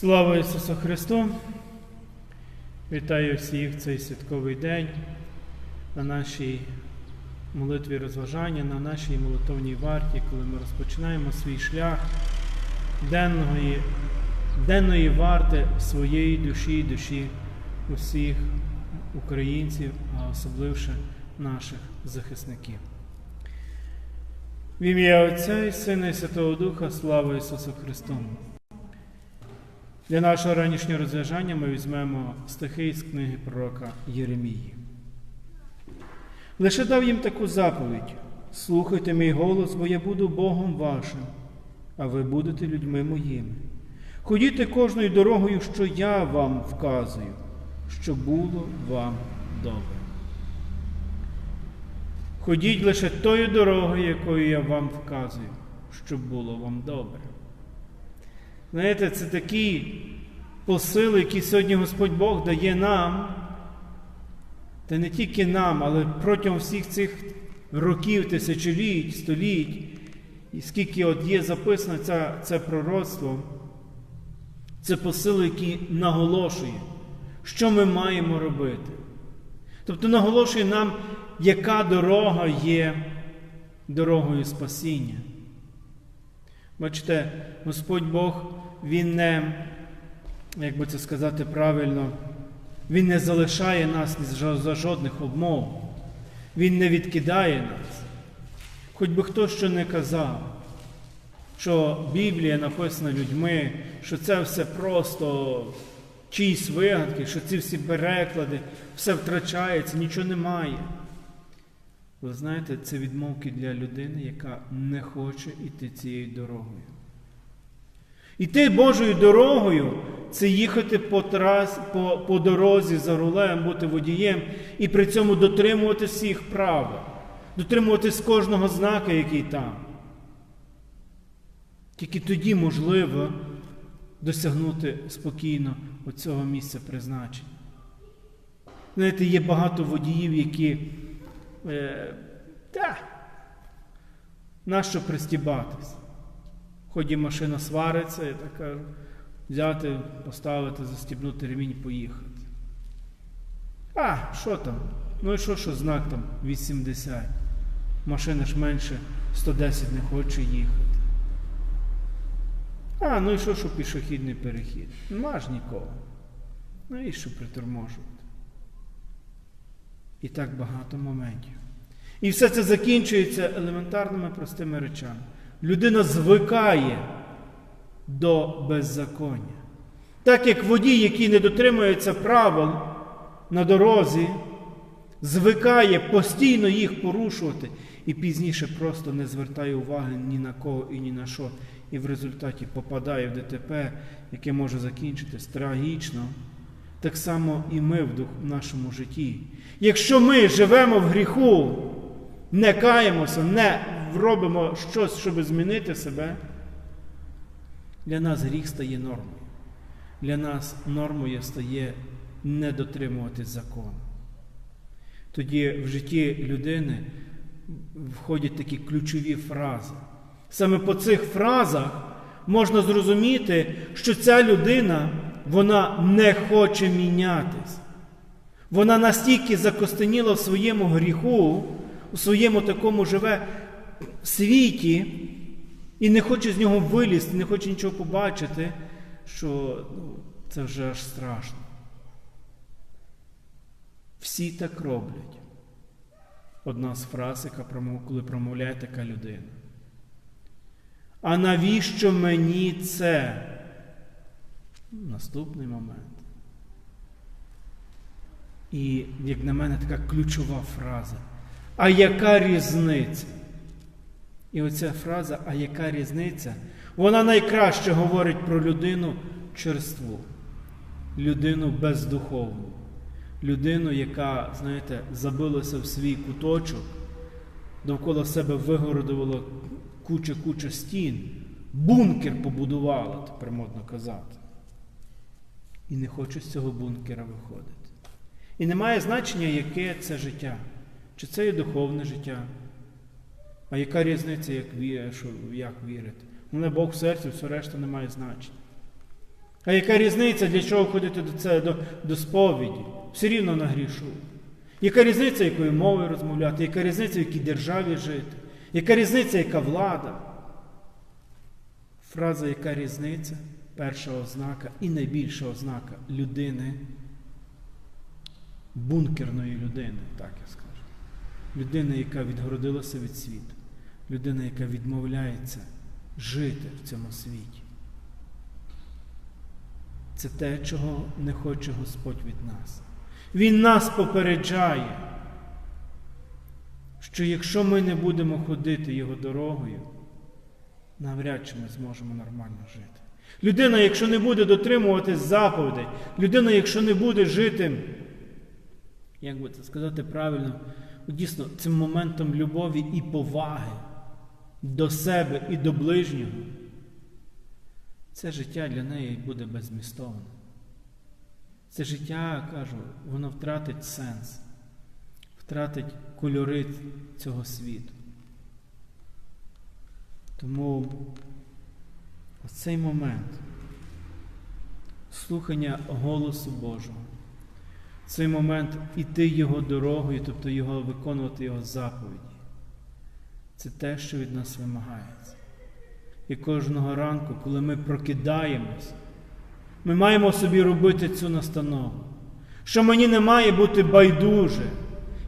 Слава Ісусу Христу! Вітаю всіх в цей святковий день на нашій молитві розважання, на нашій молитовній варті, коли ми розпочинаємо свій шлях денної, денної варти своєї душі, душі усіх українців, а особливше наших захисників. В ім'я Отця і Сина і Святого Духа, слава Ісусу Христу! Для нашого ранішнього розв'яжання ми візьмемо стихи з книги пророка Єремії. Лише дав їм таку заповідь: слухайте мій голос, бо я буду Богом вашим, а ви будете людьми моїми. Ходіте кожною дорогою, що я вам вказую, щоб було вам добре. Ходіть лише тою дорогою, якою я вам вказую, щоб було вам добре. Знаєте, це такі посили, які сьогодні Господь Бог дає нам, та не тільки нам, але протягом всіх цих років, тисячоліть, століть, і скільки от є записано це, це пророцтво, це посили, які наголошує, що ми маємо робити. Тобто наголошує нам, яка дорога є дорогою спасіння. Бачите, Господь Бог, Він не, як би це сказати правильно, Він не залишає нас за жодних обмов. Він не відкидає нас. Хоч би хто що не казав, що Біблія написана людьми, що це все просто чиїсь вигадки, що ці всі переклади, все втрачається, нічого немає. Ви знаєте, це відмовки для людини, яка не хоче йти цією дорогою. Іти Божою дорогою це їхати по, трас, по, по дорозі за рулем, бути водієм і при цьому дотримувати всіх правил, дотримуватись кожного знака, який там. Тільки тоді можливо досягнути спокійно оцього місця призначення. Знаєте, є багато водіїв, які. Е, та, нащо пристібатись? Ході машина свариться, я так кажу, взяти, поставити, застібнути ремінь поїхати. А, що там? Ну і що, що знак там 80? Машина ж менше 110 не хоче їхати. А, ну і що, що пішохідний перехід? Нема ж нікого. Ну і що приторможувати? І так багато моментів. І все це закінчується елементарними простими речами. Людина звикає до беззаконня. Так як водій, який не дотримується правил на дорозі, звикає постійно їх порушувати і пізніше просто не звертає уваги ні на кого і ні на що, і в результаті попадає в ДТП, яке може закінчитись трагічно. Так само і ми в нашому житті. Якщо ми живемо в гріху, не каємося, не робимо щось, щоб змінити себе, для нас гріх стає нормою. Для нас нормою стає не дотримуватись закону. Тоді в житті людини входять такі ключові фрази. Саме по цих фразах можна зрозуміти, що ця людина вона не хоче мінятись. Вона настільки закостеніла в своєму гріху, у своєму такому живе світі і не хоче з нього вилізти, не хоче нічого побачити, що ну, це вже аж страшно. Всі так роблять. Одна з фраз, яка коли промовляє така людина. А навіщо мені це? Наступний момент. І, як на мене, така ключова фраза. А яка різниця? І оця фраза, а яка різниця? Вона найкраще говорить про людину черству, людину бездуховну, людину, яка, знаєте, забилася в свій куточок, довкола себе вигородувала куча-куча стін, бункер побудувала, тепер можна казати. І не хоче з цього бункера виходити. І немає значення, яке це життя. Чи це є духовне життя? А яка різниця, як, віє, що, як вірити? Мене Бог в серці, все решта не має значення. А яка різниця, для чого ходити до це до, до сповіді? Все рівно нагрішу. Яка різниця, якою мовою розмовляти, яка різниця, в якій державі жити, яка різниця, яка влада? Фраза яка різниця? Перша ознака і найбільша ознака людини, бункерної людини, так я скажу. Людина, яка відгородилася від світу, людина, яка відмовляється жити в цьому світі. Це те, чого не хоче Господь від нас. Він нас попереджає, що якщо ми не будемо ходити Його дорогою, навряд чи ми зможемо нормально жити. Людина, якщо не буде дотримуватись заповідей, людина, якщо не буде жити, як би це сказати правильно, дійсно цим моментом любові і поваги до себе і до ближнього, це життя для неї буде безмістовне. Це життя, кажу, воно втратить сенс, втратить кольори цього світу. Тому оцей момент слухання голосу Божого, цей момент іти Його дорогою, тобто його виконувати Його заповіді, це те, що від нас вимагається. І кожного ранку, коли ми прокидаємось, ми маємо собі робити цю настанову, що мені не має бути байдуже.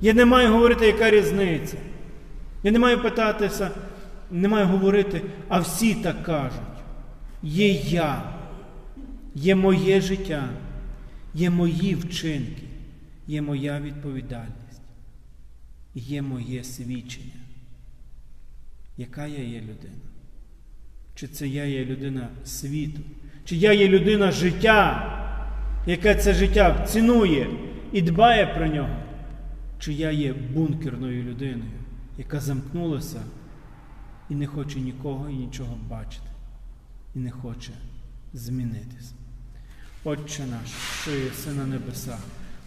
Я не маю говорити, яка різниця. Я не маю питатися, не маю говорити, а всі так кажуть. Є я, є моє життя, є мої вчинки, є моя відповідальність, є моє свідчення. Яка я є людина? Чи це я є людина світу? Чи я є людина життя, яке це життя цінує і дбає про нього? Чи я є бункерною людиною, яка замкнулася і не хоче нікого і нічого бачити, і не хоче змінитися? Отче наш, що єси на небесах,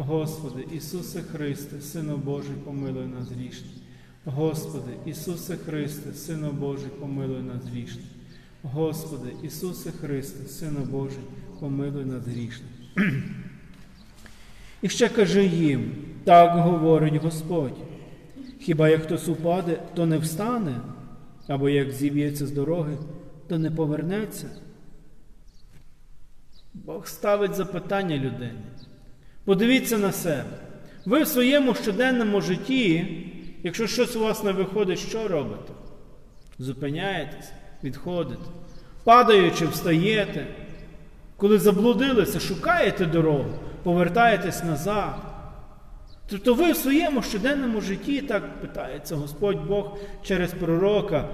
Господи, Ісусе Христе, Сину Божий, помилуй нас грішних. Господи, Ісусе Христе, Сину Божий, помилуй нас грішних. Господи, Ісусе Христе, Сину Божий, помилуй нас грішних. І ще каже їм, так говорить Господь. Хіба як хтось упаде, то не встане, або як зіб'ється з дороги, то не повернеться. Бог ставить запитання людині. Подивіться на себе. Ви в своєму щоденному житті, якщо щось у вас не виходить, що робите? Зупиняєтесь, відходите, падаючи, встаєте. Коли заблудилися, шукаєте дорогу, повертаєтесь назад. Тобто ви в своєму щоденному житті, так питається Господь Бог через пророка,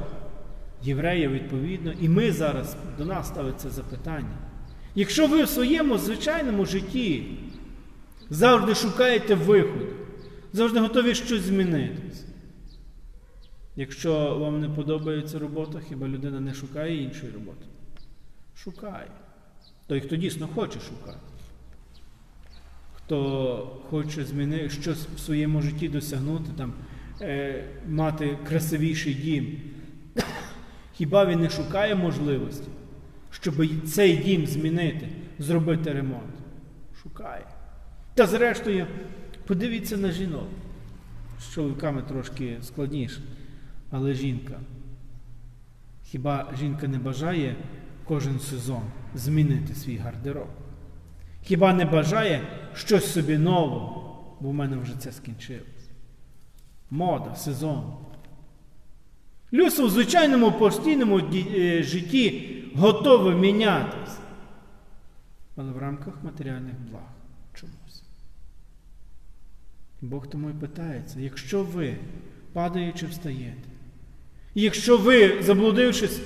єврея, відповідно, і ми зараз до нас ставиться запитання. Якщо ви в своєму звичайному житті завжди шукаєте виходу, завжди готові щось змінитися. Якщо вам не подобається робота, хіба людина не шукає іншої роботи? Шукає. Той, хто дійсно хоче шукати. Хто хоче змінити щось в своєму житті досягнути, там, е, мати красивіший дім, хіба він не шукає можливості, щоб цей дім змінити, зробити ремонт? Шукає. Та зрештою, подивіться на жінок. З чоловіками трошки складніше. Але жінка. Хіба жінка не бажає кожен сезон змінити свій гардероб? Хіба не бажає щось собі нового, бо в мене вже це скінчилось. мода, сезон. Людство в звичайному постійному е, житті готове мінятись, але в рамках матеріальних благ чомусь. Бог тому і питається, якщо ви, падаючи, встаєте, якщо ви, заблудившись,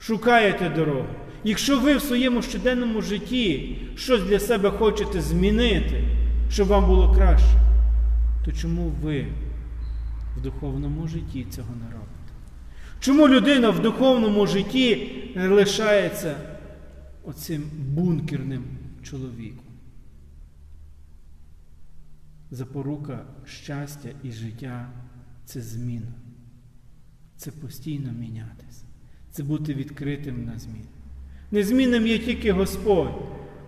шукаєте дорогу, якщо ви в своєму щоденному житті щось для себе хочете змінити, щоб вам було краще, то чому ви в духовному житті цього не робите? Чому людина в духовному житті лишається оцим бункерним чоловіком? Запорука щастя і життя це зміна. Це постійно мінятися. Це бути відкритим на зміни. Незмінним є тільки Господь.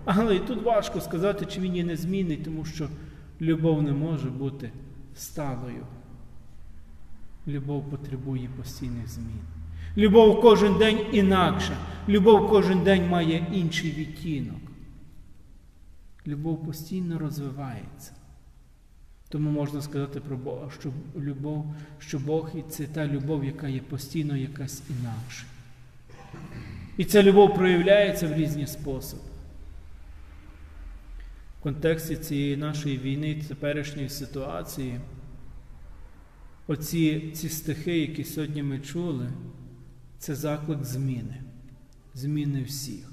Але і тут важко сказати, чи він є незмінний, тому що любов не може бути сталою. Любов потребує постійних змін. Любов кожен день інакша. Любов кожен день має інший відтінок. Любов постійно розвивається. Тому можна сказати про Бога, що любов, що Бог це та любов, яка є постійно якась інакша. І ця любов проявляється в різні способи. В контексті цієї нашої війни, теперішньої ситуації, оці ці стихи, які сьогодні ми чули, це заклик зміни, зміни всіх,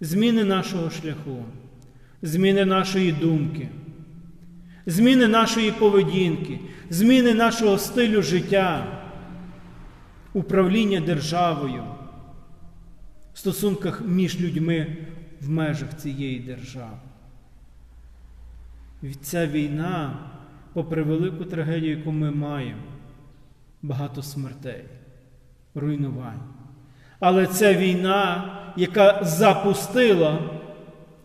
зміни нашого шляху, зміни нашої думки, зміни нашої поведінки, зміни нашого стилю життя, управління державою, в стосунках між людьми в межах цієї держави. Ця війна, попри велику трагедію, яку ми маємо, багато смертей, руйнувань. Але це війна, яка запустила,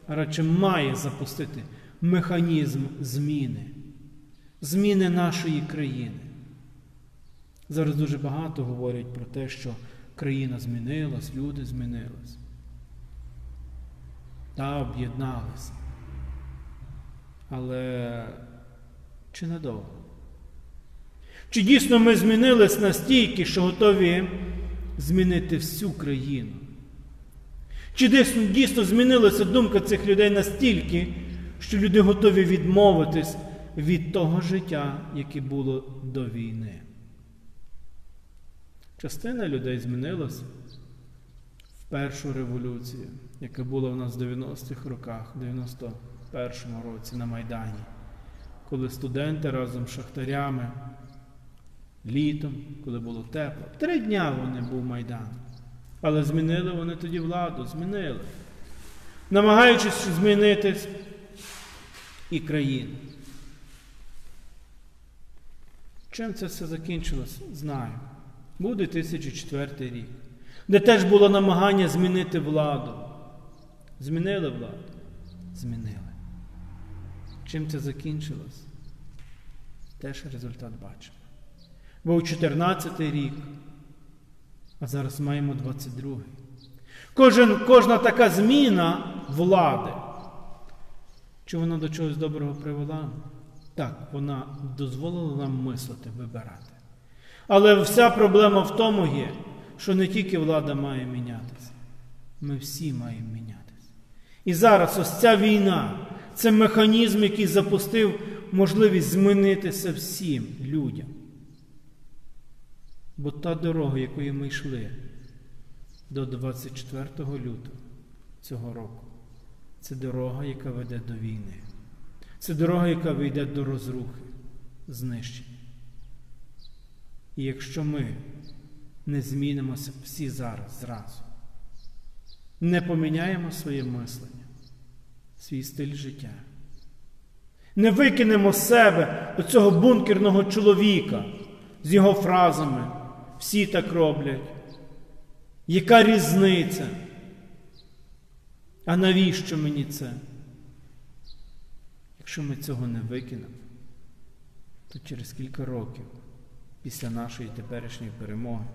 радше має запустити механізм зміни, зміни нашої країни. Зараз дуже багато говорять про те, що країна змінилась, люди змінились. Та об'єдналися. Але чи надовго? Чи дійсно ми змінились настільки, що готові змінити всю країну? Чи дійсно, дійсно змінилася думка цих людей настільки, що люди готові відмовитись від того життя, яке було до війни? Частина людей змінилась в першу революцію, яка була в нас в 90-х роках, в 91-му році на Майдані, коли студенти разом з шахтарями літом, коли було тепло, три дня вони був Майдан. Але змінили вони тоді владу, змінили. Намагаючись змінити і країну. Чим це все закінчилось, знаю. Був 2004 рік, де теж було намагання змінити владу. Змінили владу? Змінили. Чим це закінчилось? Теж результат бачимо. Був 14 рік, а зараз маємо 22-й. Кожен, Кожна така зміна влади. Чи вона до чогось доброго привела? Так, вона дозволила нам мислити, вибирати. Але вся проблема в тому є, що не тільки влада має мінятися, ми всі маємо мінятися. І зараз ось ця війна це механізм, який запустив можливість змінитися всім людям. Бо та дорога, якою ми йшли до 24 лютого цього року, це дорога, яка веде до війни. Це дорога, яка веде до розрухи, знищення. І якщо ми не змінимося всі зараз зразу, не поміняємо своє мислення, свій стиль життя, не викинемо себе оцього бункерного чоловіка з його фразами, всі так роблять. Яка різниця? А навіщо мені це? Якщо ми цього не викинемо, то через кілька років після нашої теперішньої перемоги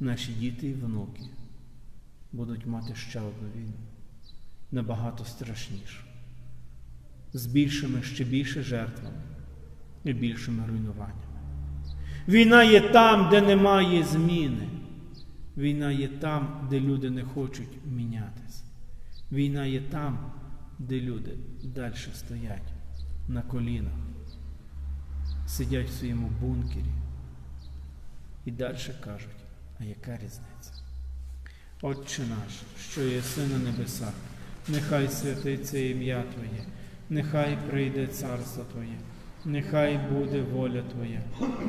наші діти і внуки будуть мати ще одну війну, набагато страшнішу, з більшими ще більше жертвами, і більшими руйнуваннями. Війна є там, де немає зміни. Війна є там, де люди не хочуть мінятися. Війна є там, де люди далі стоять на колінах, сидять в своєму бункері і далі кажуть, а яка різниця? Отче наш, що єси на небесах, нехай святиться ім'я Твоє, нехай прийде царство Твоє, нехай буде воля Твоя,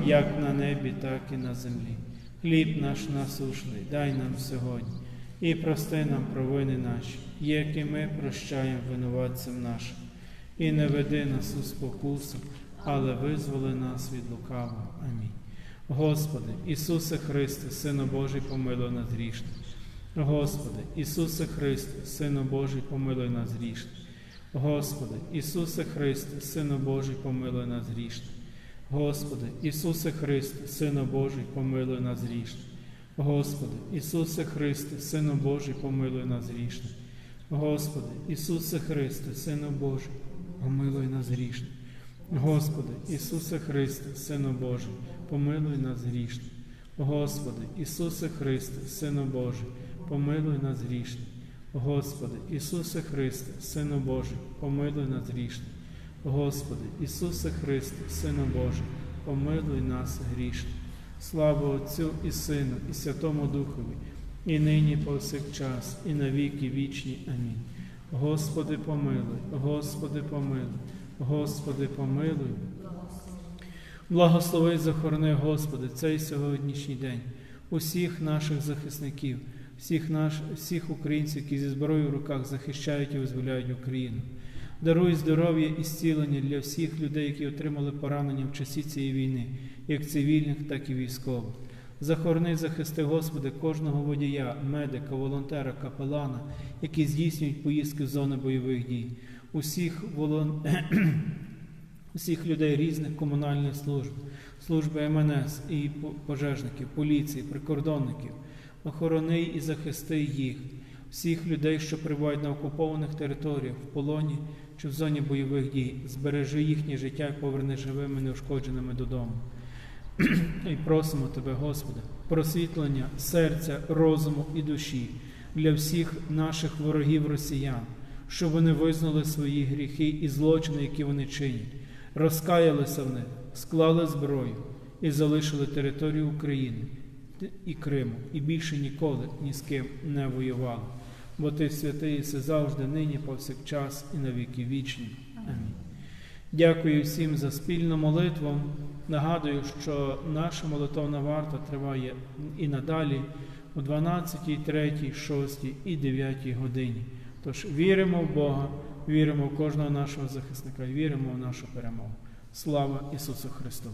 як на небі, так і на землі. Хліб наш насушний, дай нам сьогодні, і прости нам провини наші, як ми прощаємо винуватцям нашим. І не веди нас у спокусу, але визволи нас від лукавого. Амінь. Господи, Ісусе Христе, Сину Божий, помилуй нас грішних. Господи, Ісусе Христе, Сину Божий, помилуй нас грішних. Господи, Ісусе Христе, Сину Божий, помилуй нас грішних. Господи, Ісусе Христе, Сину Божий, помилуй нас грішних. Господи, Ісусе Христе, Сину Божий, помилуй нас грішних. Господи, Ісусе Христе, Сину Божий, помилуй нас грішних. Господи, Ісусе Христе, Сину Божий, помилуй нас грішних. Господи, Ісусе Христе, Сину Божий, помилуй нас грішних. Господи, Ісусе Христе, Сину Божий, помилуй нас грішних. Господи, Ісусе Христе, Сину Божий, помилуй нас грішних. Слава Отцю і Сину, і Святому Духові, і нині повсякчас, і на віки вічні. Амінь. Господи, помилуй, Господи, помилуй, Господи, помилуй. Благослови, захорони, Господи, цей сьогоднішній день, усіх наших захисників, всіх, наш, всіх українців, які зі зброєю в руках захищають і визволяють Україну. Даруй здоров'я і зцілення для всіх людей, які отримали поранення в часі цієї війни, як цивільних, так і військових. Захорони, захисти, Господи, кожного водія, медика, волонтера, капелана, які здійснюють поїздки в зони бойових дій, усіх волон... усіх людей різних комунальних служб, служби МНС і пожежників, поліції, прикордонників, охорони і захисти їх, всіх людей, що перебувають на окупованих територіях, в полоні чи в зоні бойових дій, збережи їхнє життя і поверни живими, неушкодженими додому. І просимо Тебе, Господи, просвітлення серця, розуму і душі для всіх наших ворогів росіян, щоб вони визнали свої гріхи і злочини, які вони чинять, розкаялися в них, склали зброю і залишили територію України і Криму, і більше ніколи ні з ким не воювали. Бо Ти святий і все завжди, нині, повсякчас, і на віки вічні. Амінь. Дякую всім за спільну молитву. Нагадую, що наша молитовна варта триває і надалі о 12, 3, 6 і 9 годині. Тож віримо в Бога, віримо в кожного нашого захисника, віримо в нашу перемогу. Слава Ісусу Христу!